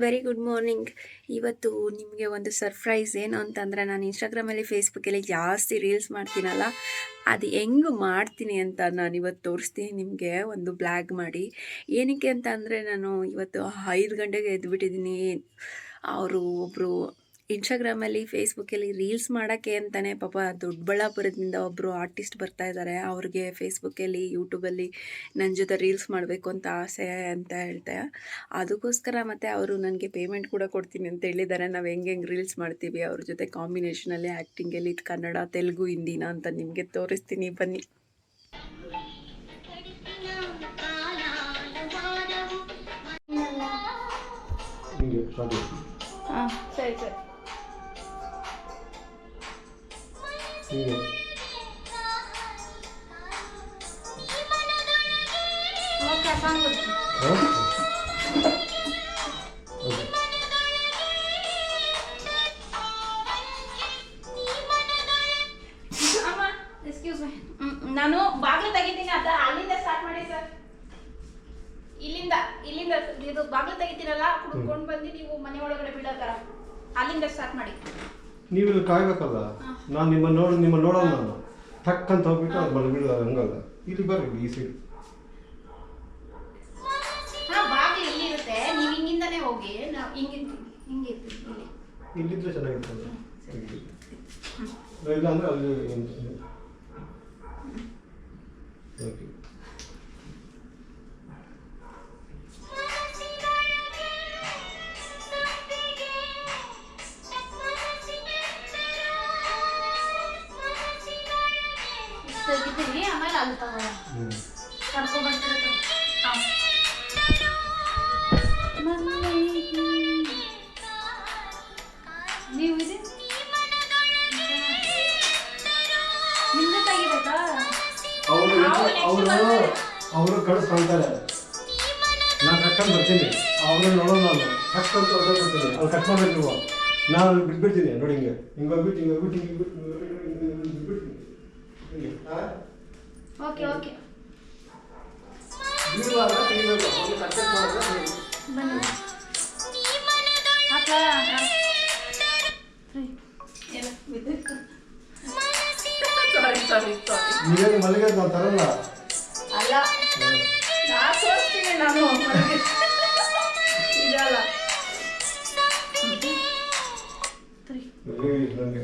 Very good morning ಇವತ್ತು ನಿಮಗೆ ಒಂದು ಸರ್ಪ್ರೈಸ್ ಏನು ಅಂತಂದರೆ ನಾನು ಇನ್ಸ್ಟಾಗ್ರಾಮಲ್ಲಿ ಫೇಸ್ಬುಕ್ಕಲ್ಲಿ ಜಾಸ್ತಿ ರೀಲ್ಸ್ ಮಾಡ್ತೀನಲ್ಲ, ಅದು ಹೆಂಗೆ ಮಾಡ್ತೀನಿ ಅಂತ ನಾನು ಇವತ್ತು ತೋರಿಸ್ತೀನಿ ನಿಮಗೆ ಒಂದು ಬ್ಲ್ಯಾಗ್ ಮಾಡಿ. ಏನಕ್ಕೆ ಅಂತ ಅಂದರೆ ನಾನು ಇವತ್ತು ಐದು ಗಂಟೆಗೆ ಎದ್ದುಬಿಟ್ಟಿದ್ದೀನಿ ಅವರು ಒಬ್ಬರು ಇನ್ಸ್ಟಾಗ್ರಾಮಲ್ಲಿ ಫೇಸ್ಬುಕ್ಕಲ್ಲಿ ರೀಲ್ಸ್ ಮಾಡೋಕ್ಕೆ ಅಂತಲೇ ಪಾಪ ದೊಡ್ಡಬಳ್ಳಾಪುರದಿಂದ ಒಬ್ಬರು ಆರ್ಟಿಸ್ಟ್ ಬರ್ತಾ ಇದ್ದಾರೆ ಅವ್ರಿಗೆ ಫೇಸ್ಬುಕ್ಕಲ್ಲಿ ಯೂಟ್ಯೂಬಲ್ಲಿ ನನ್ನ ಜೊತೆ ರೀಲ್ಸ್ ಮಾಡಬೇಕು ಅಂತ ಆಸೆ ಅಂತ ಹೇಳ್ತೆ. ಅದಕ್ಕೋಸ್ಕರ ಮತ್ತು ಅವರು ನನಗೆ ಪೇಮೆಂಟ್ ಕೂಡ ಕೊಡ್ತೀನಿ ಅಂತ ಹೇಳಿದ್ದಾರೆ. ನಾವು ಹೆಂಗೆ ಹೆಂಗೆ ರೀಲ್ಸ್ ಮಾಡ್ತೀವಿ, ಅವ್ರ ಜೊತೆ ಕಾಂಬಿನೇಷನಲ್ಲಿ ಆ್ಯಕ್ಟಿಂಗಲ್ಲಿ ಕನ್ನಡ, ತೆಲುಗು, ಹಿಂದಿನ ಅಂತ ನಿಮಗೆ ತೋರಿಸ್ತೀನಿ. ಬನ್ನಿ. ಹಾಂ, ಸರಿ ಸರಿ. ಹಿಂಗೆ. ನಾನು ಬಾಗಿಲು ತೆಗಿತೀನಿ ಅದ ಅಲ್ಲಿಂದ ಸ್ಟಾರ್ಟ್ ಮಾಡಿ ಸರ್ ಇಲ್ಲಿಂದ ಇಲ್ಲಿಂದ ಇದು ಬಾಗಿಲು ತೆಗಿತೀರಲ್ಲ ಕುಡ್ಕೊಂಡು ಬಂದು ನೀವು ಮನೆ ಒಳಗಡೆ ಬಿಡೋ ಥರ ಅಲ್ಲಿಂದ ಸ್ಟಾರ್ಟ್ ಮಾಡಿ. ನೀವು ಇಲ್ಲಿ ಕಾಯ್ಬೇಕಲ್ಲ? ನಾನು ನಿಮ್ಮ ನೋಡಿ ನಿಮ್ಮನ್ನು ನೋಡಲ್ಲ ನಾನು. ಟಕ್ ಅಂತ ಹೋಗ್ಬಿಟ್ಟು ಅದು ಮನೆ ಬಿಡಲ್ಲ ಹಂಗಲ್ಲ. ಇಲ್ಲಿ ಬರ್ರಿ ಈ ಸೈಡ್ ಹಾ ಬಾಗಿಲು ಇಲ್ಲಿ ಇರುತ್ತೆ ನೀವು ಹಿಂಗಿಂದನೇ ಹೋಗಿ. ನಾವು ಹಿಂಗೆ ಹಿಂಗೆ ಇರ್ತೀವಿ ಇಲ್ಲಿ. ಇಲ್ಲಿದ್ರೆ ಚೆನ್ನಾಗಿರ್ತದೆ ಇಲ್ಲ ಅಂದ್ರೆ ಅಲ್ಲಿ ಓಕೆ ಬರ್ತಿರುತ್ತೆ ಹಾಂ ನೀವು ಇದೆ ನಿಮ್ದು ಅವರು ಅವ್ರು ನಾನು ಕಟ್ಕೊಂಡು ಬರ್ತೀನಿ ಅವ್ರನ್ನ ನೋಡೋಣ ನಾನು ಕಟ್ಕೊಂಡು ಬರ್ತೀನಿ ಅವ್ರು ಕಟ್ ಮಾಡ್ಬೇಕು ನಾನು ಬಿಟ್ಬಿಡ್ತೀನಿ ನೋಡಿ ಹಿಂಗೆ ಹಿಂಗೆ ಹೋಗ್ಬಿಟ್ಟು ಹಿಂಗೆ ಹೋಗ್ಬಿಟ್ಟು ಹಿಂಗೆ ಬಿಟ್ಬಿಡ್ತೀನಿ ಹಾಂ ಓಕೆ ಓಕೆ ಬೀಳುವಾಗ ತೆಗಿಬೇಕು ಅವ್ರಿಗೆ ಕಟ್ ಮಾಡಿದ್ರೆ. ಬನ್ನಿ. ಅಕ್ಕ ಸಾರಿ ಸಾರಿ ಸಾರಿ ನೀವೇನು ಮಲ್ಲಿಗೆ ತರಲ್ಲ ಅಲ್ಲ ನಾನು ತೋರಿಸ್ತೀನಿ ನಾನು ಇದಲ್ಲ. ಮಲ್ಲಿಗೆ ನನಗೆ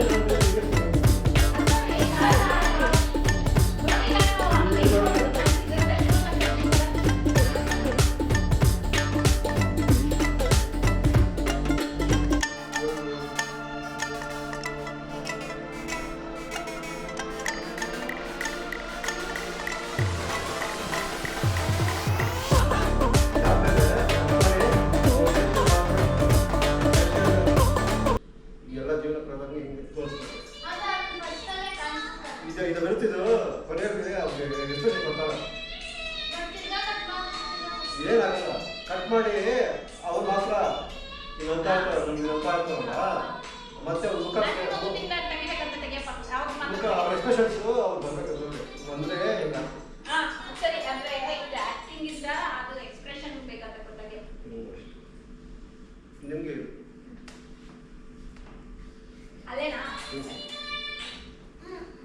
ಎಲ್ಲ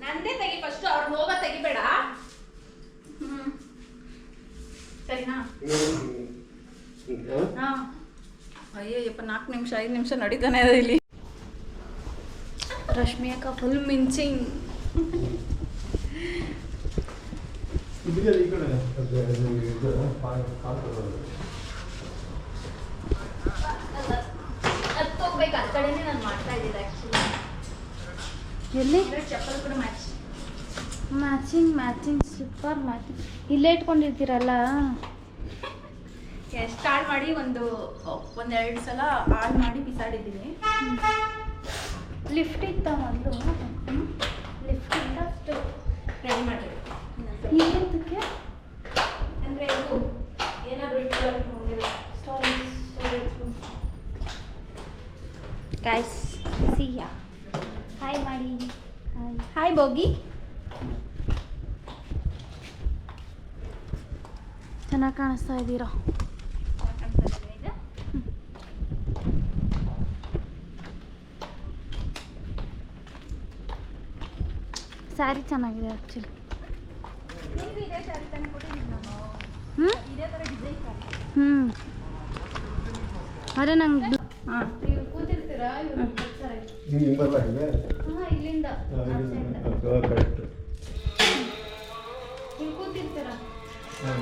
ನಂದೇ ತೆಗಿ ಫಸ್ಟ್ ಅವ್ರ ಹೋಗ ತೆಗಿಬೇಡ. ಹ್ಮ್. ಸರಿನಾ? ಅಯ್ಯಯ್ಯಪ್ಪ ನಾಲ್ಕು ನಿಮಿಷ ಐದು ನಿಮಿಷ ನಡೀತಾನೆ ಇದೆ ಇಲ್ಲಿ. ರಶ್ಮಿ ಅಕ್ಕ ಫುಲ್ ಮಿಂಚಿಂಗ್ ಇದೆಯಲ್ಲ ಈ ಕಡೆ ಅದು ಇದು ಇದು ಕಾಲು ಕಾಲು ಕೊಡೋದು. ಹತ್ತು ಆ ಕಡೆನೇ ನಾನು ಮಾಡ್ತಾ ಆ್ಯಕ್ಚುಲಿ ಎಲ್ಲಿ? ಚಪ್ಪಲ್ ಕೂಡ match matching matching super matching ಇಲ್ಲೇ ಇಟ್ಕೊಂಡಿರ್ತೀರಲ್ಲ? ಸ್ಟಾರ್ಟ್ ಮಾಡಿ ಒಂದು ಒಂದೆರಡು ಸಲ ಆನ್ ಮಾಡಿ ಬಿಸಾಡಿದ್ದೀನಿ. ಲಿಫ್ಟ್ ಇತ್ತ ಒಂದು? ಲಿಫ್ಟ್ ಇಂದ ಅಷ್ಟು? ರೆಡಿ ಮಾಡಿ ಏನಕ್ಕೆ ಅಂದರೆ ಇದು ಏನಾದರೂ ಇಟ್ಕೊಳ್ಳೋಕೆ ಸ್ಟೋರೇಜ್ ಗೈಸ್ ಸಿಯಾ ಹಾಯ್ ಮಾಡಿ ಹಾಯ್ ಹೋಗಿ. ಚೆನ್ನಾಗಿ ಕಾಣಿಸ್ತಾ ಇದ್ದೀರಾ? ಸ್ಯಾರಿ ಚೆನ್ನಾಗಿದೆ ಆ್ಯಕ್ಚುಲಿ ಹ್ಞೂ ಹ್ಞೂ ಅದೇ ನಂಗೆ ಹಾಂ. ಇದು- side. ಅದು ಕರೆಕ್ಟ್ ಇಲ್ಲಿ ಕೂತಿರ್ತೀರಾ ಹಾಂ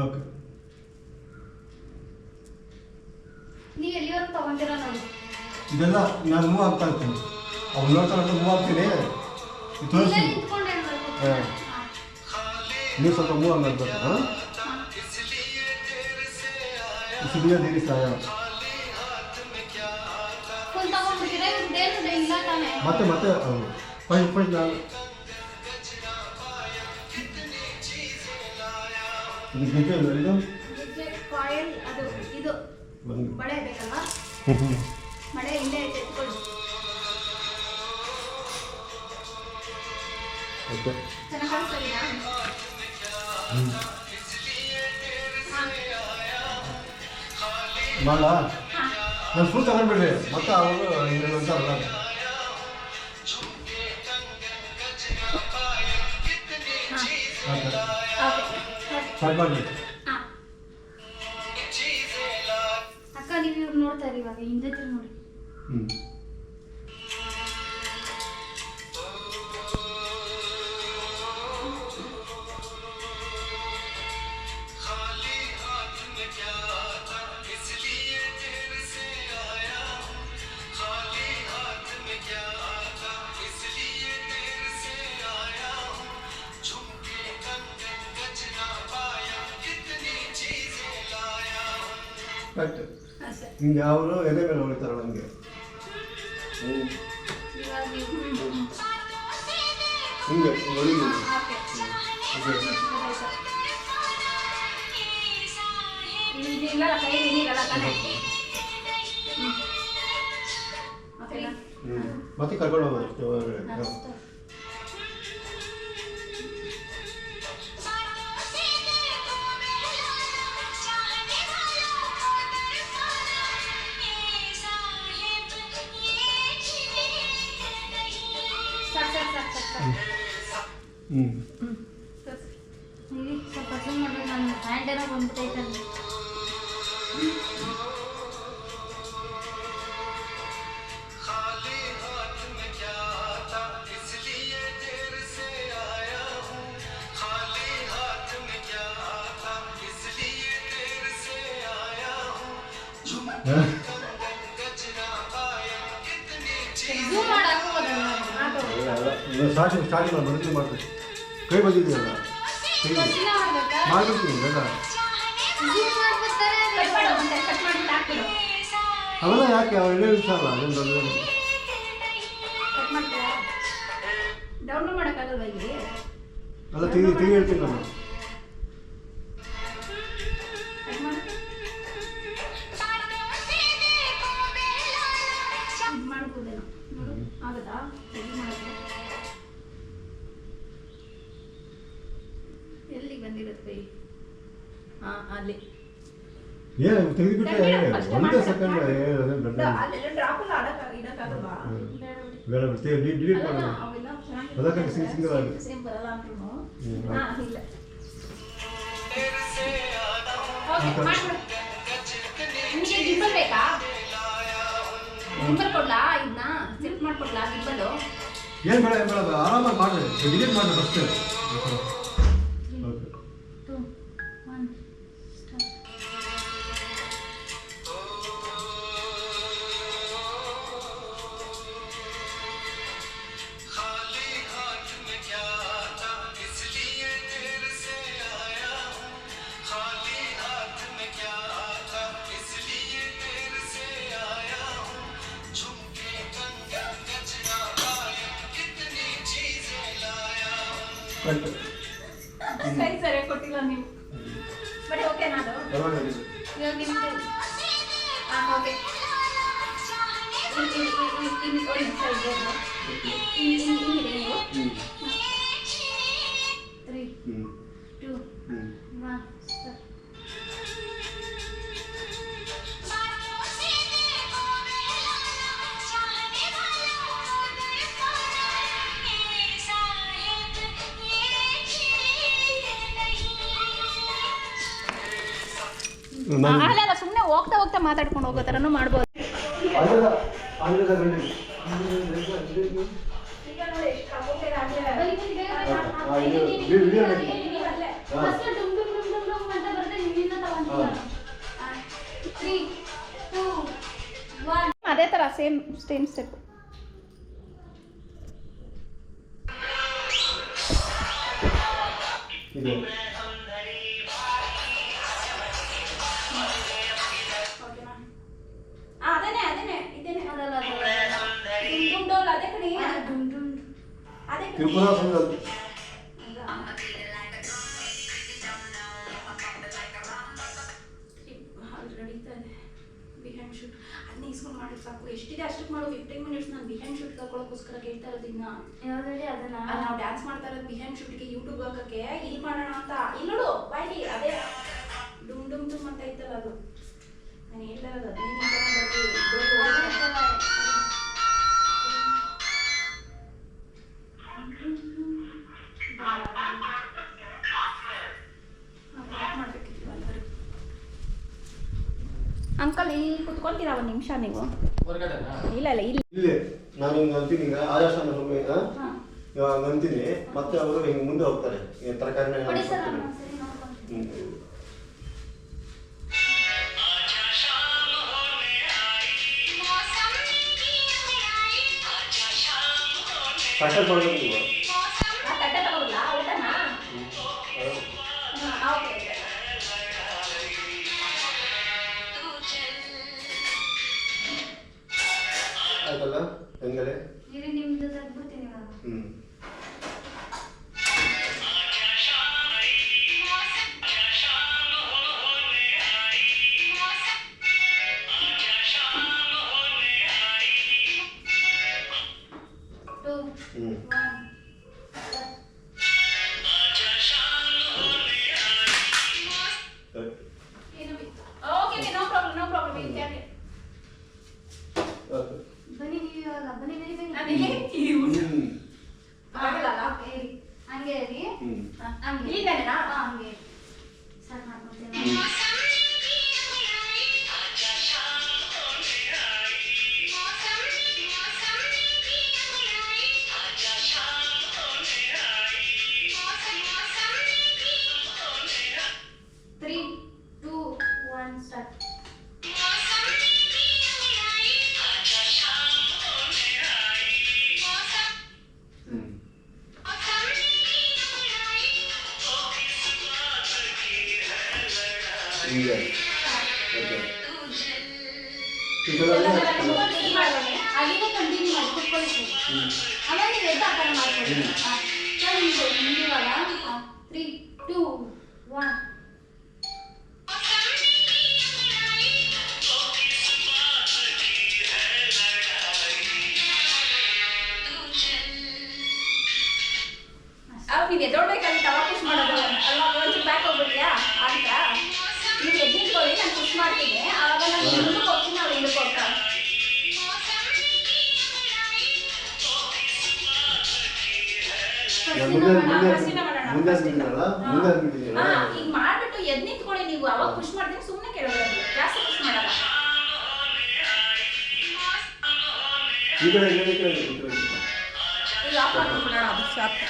ಓಕೆ ನೀವು ಎಲ್ಲಿವರೆಗೂ ತಗೊಂತೀರಾ ನೋಡಿ ಇದೆಲ್ಲ ನಾನು ಮೂವ್ ಆಗ್ತಾ ಇರ್ತೀನಿ ಅವ್ನು ನೋಡ್ತಾ ನೋಡ್ತಾ ಮೂವ್ ಆಗ್ತೀನಿ ಇದು ಇಲ್ಲೇ ತೋರಿಸಿ ನಿಂತ್ಕೊಂಡೆ ಇರ್ಬೇಕು. ಹಾಂ ನೀವು ಸ್ವಲ್ಪ ಮೂವ್ ಆಗಬೇಕು ಹಾಂ इसलिए देरी से आया ಮತ್ತೆ ಮತ್ತೆ ಫೈವ್ ಫೈವ್ ನಾನು ಇದು ಗೆಜ್ಜೆ ಅಲ್ವಾ ಇದು? ಕಾಯಿಲ್ ಅದು ಇದು. ಬಂದು ಬಳೆ ಬೇಕಲ್ವಾ? ಮಳೆ ಇಲ್ಲೇ ಐತೆ ಎತ್ಕೊಳ್ಳಿ. ಓಕೆ. ಚೆನ್ನಾಗಿ ಕಾಣಿಸ್ತಾ ಇದೆಯಾ? ಮಾಡ ನಾನು? ಫುಲ್ ತಗೊಂಡ್ಬಿಡ್ರಿ. ಮತ್ತೆ ಅವರು ಸ್ಟಾರ್ಟ್ ಮಾಡಿ ಅಕ್ಕ ನೀವು ಇವ್ರು ನೋಡ್ತಾ ಇರಿ ಇವಾಗ ಹಿಂದೆ ತಿರ್ಗಿ ನೋಡಿ. ಹ್ಞೂ ಹಿಂಗೆ ಅವರು ಎದೆ ಮೇಲೆ ಹೊಳಿತಾರೆ ನನಗೆ ಹಿಂಗೆ ಹ್ಞೂ ಮತ್ತೆ ಕರ್ಕೊಂಡು ಹೋಗೋದು ಸ್ವಲ್ಪ zoom ಮಾಡ್ಬೇಕು ನನ್ನ ಹ್ಯಾಂಡ್ ಏನೋ ಬಂದ್ಬಿಟ್ಟೈತೆ ಅಲ್ಲಿ ಝೂಮ್ ಮಾಡಕ್ಕೆ ಸ್ಟಾರ್ಟಿಂಗ್ ಸ್ಟಾರ್ಟಿಂಗ್ ನಾನು ಮೊದಲು ಮಾಡ್ಬೇಕು. ಕೈ ಬಂದಿದೆಯಲ್ಲ? ಮಾಡ್ಬಿಡ್ತೀನಿ ಬೇಡ ಅವೆಲ್ಲ ಯಾಕೆ? ಅವ್ರು ಎಣ್ಣೆ. ವಿಷಯ ಅಲ್ಲ ಇಲ್ಲಿ? ಅಲ್ಲ ತೆಗಿ ತೆಗಿ ಹೇಳ್ತೀನಿ ನಾನು. ಸಿಂಗ್ ಸಿಂಗಲ್ ಆಗಿ. ಸೇಮ್ ಬರಲ್ಲ ಅಂದ್ರೂ ಹ್ಮ್. ಹಾ ಇಲ್ಲ ಓಕೆ ಮಾಡ್ಬಿಡು ನಿಮಗೆ ಗಿಂಬಲ್ ಬೇಕಾ ಗಿಂಬಲ್ ಕೊಡ್ಲಾ ಇದನ್ನ ಸೆಟ್ ಮಾಡ್ಕೊಡ್ಲಾ ಗಿಂಬಲ್ಲು ಏನು ಬೇಡ ಏನು ಬೇಡ ಆರಾಮಾಗಿ ಮಾಡಿ ಡಿಲೀಟ್ ಮಾಡಿ ಫಸ್ಟ್ ಕಟ್ ಸರಿ ಸರಿ ಕೊಟ್ಟಿಲ್ಲ ನೀವು. ಬಟ್ ಓಕೆ ನಾನು. ಪರವಾಗಿಲ್ಲ. ಇವಾಗ ನಿಮ್ದು. ಹಾಂ ಓಕೆ ಅಲ್ಲ ಅಲ್ಲ ಸುಮ್ಮನೆ ಹೋಗ್ತಾ ಹೋಗ್ತಾ ಮಾತಾಡ್ಕೊಂಡು ಹೋಗೋ ಥರನೂ ಮಾಡ್ಬೋದು. ಅದೇ ಥರ ಸೇಮ್ ಸ್ಟೇಮ್ ನೋಡಿ ತ್ರಿಪುರ ಮಾಡಿ ಸಾಕು ಎಷ್ಟಿದೆ ಅಷ್ಟಕ್ಕೆ ಮಾಡು ಫಿಫ್ಟೀನ್ ಮಿನಿಟ್ಸ್ ನಾನು ಬಿಹೈಂಡ್ ಶೂಟ್ ತಗೊಳ್ಳೋಕೋಸ್ಕರ ಕೇಳ್ತಾ ಇರೋದು ಇನ್ನ ಯಾವ್ದ್ರಲ್ಲಿ ಅದನ್ನ ನಾವು ಡ್ಯಾನ್ಸ್ ಮಾಡ್ತಾ ಇರೋದು ಬಿಹೈಂಡ್ ಶೂಟ್ಗೆ ಯೂಟ್ಯೂಬ್ ಹಾಕಕ್ಕೆ ಇಲ್ಲಿ ಮಾಡೋಣ ಅಂತ ಇಲ್ಲಿ ನೋಡು ಅದೇ ಡುಮ್ ಡುಮ್ ಡುಮ್ ಅಂತ ಇತ್ತಲ್ಲ ಅದು ನಾನು ಹೇಳ್ತಾ ಅಂಕಲ್ ಇಲ್ಲಿ ಕುತ್ಕೊಂತೀರಾ ಒಂದು ನಿಮಿಷ ನೀವು? ಇಲ್ಲ ಇಲ್ಲ ಇಲ್ಲಿ. ಇಲ್ಲೇ ನಾನು ಹಿಂಗೆ ಅಂತೀನಿ ಈಗ ಆದರ್ಶ ಇವಾಗ ಅಂತೀನಿ ಮತ್ತೆ ಅವರು ಹಿಂಗೆ ಮುಂದೆ ಹೋಗ್ತಾರೆ. ಈ ತರಕಾರಿನ ಮಾಡಬೇಕು ಹೆಂಗಲೆ ಇರಿ ನಿಮ್ದು ತೆಗ್ದ್ಬಿಡ್ತೀನಿ ಇವಾಗ ಹ್ಞೂ ಟೂ ಹ್ಞೂ ಈಗ ಓಕೆ ಇದೆಲ್ಲ ಅಲ್ಲಿಗೆ ಕಂಟಿನ್ಯೂ ಮಾಡಿ ಕುತ್ಕೊಳ್ಳಿ ಸರ್. ಆಮೇಲೆ ನೀವು ಎದ್ದು ಆ ಥರ ಮಾಡ್ಕೊಳ್ಳಿ ಹಾಂ ಸರ್ ನೀವು ಇವಾಗ ತ್ರೀ ಟೂ ಒನ್ ನಿಂತ್ಕೊಳ್ಳಿ ಮಾಡ್ತೀನಿ ಆವಾಗ ನಾನು ಮುಂದಕ್ಕೆ ಹೋಗ್ತೀನಿ ಅವ್ರು ಹಿಂದಕ್ಕೆ ಹೋಗ್ತಾರೆ ಈಗ ಮಾಡ್ಬಿಟ್ಟು ಎದ್ ನಿಂತ್ಕೊಳ್ಳಿ ನೀವು ಅವಾಗ ಪುಷ್ ಮಾಡಿದ್ರೆ ಸುಮ್ಮನೆ ಕೇಳೋದು. ಜಾಸ್ತಿ ಪುಷ್ ಮಾಡಲ್ಲ. ಈಗ ಆಫ್ ಮಾಡ್ಕೊಂಡ್ಬಿಡೋಣ ಸಾಕು.